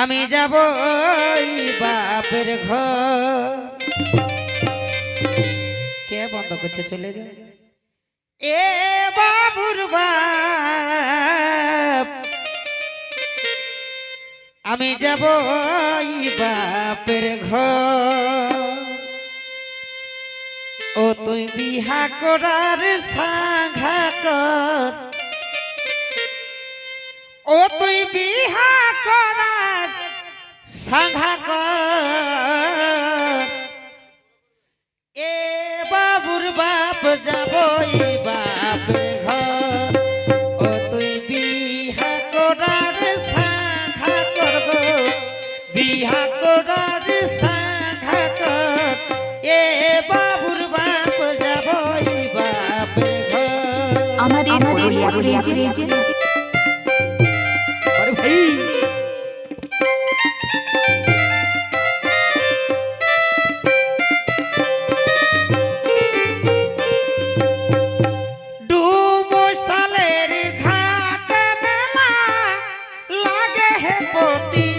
আমি যাব বাপের ঘর। কে বন্ধ করছে? চলে যায় এ বাবুর বাপ, আমি যাব বাপের ঘর। ও তুই বিহা করার সাঘা ও তুই বিহা করার সাঘা কর। এ বাবুর বাপ যাব এ বাপের ঘর। ও তুই বিহা করার করব বিহা করার কর। এ বাবুর বাপ যাব এ বাপের ঘর। আমাদের পুরুলিয়া রেঞ্জে হে পতি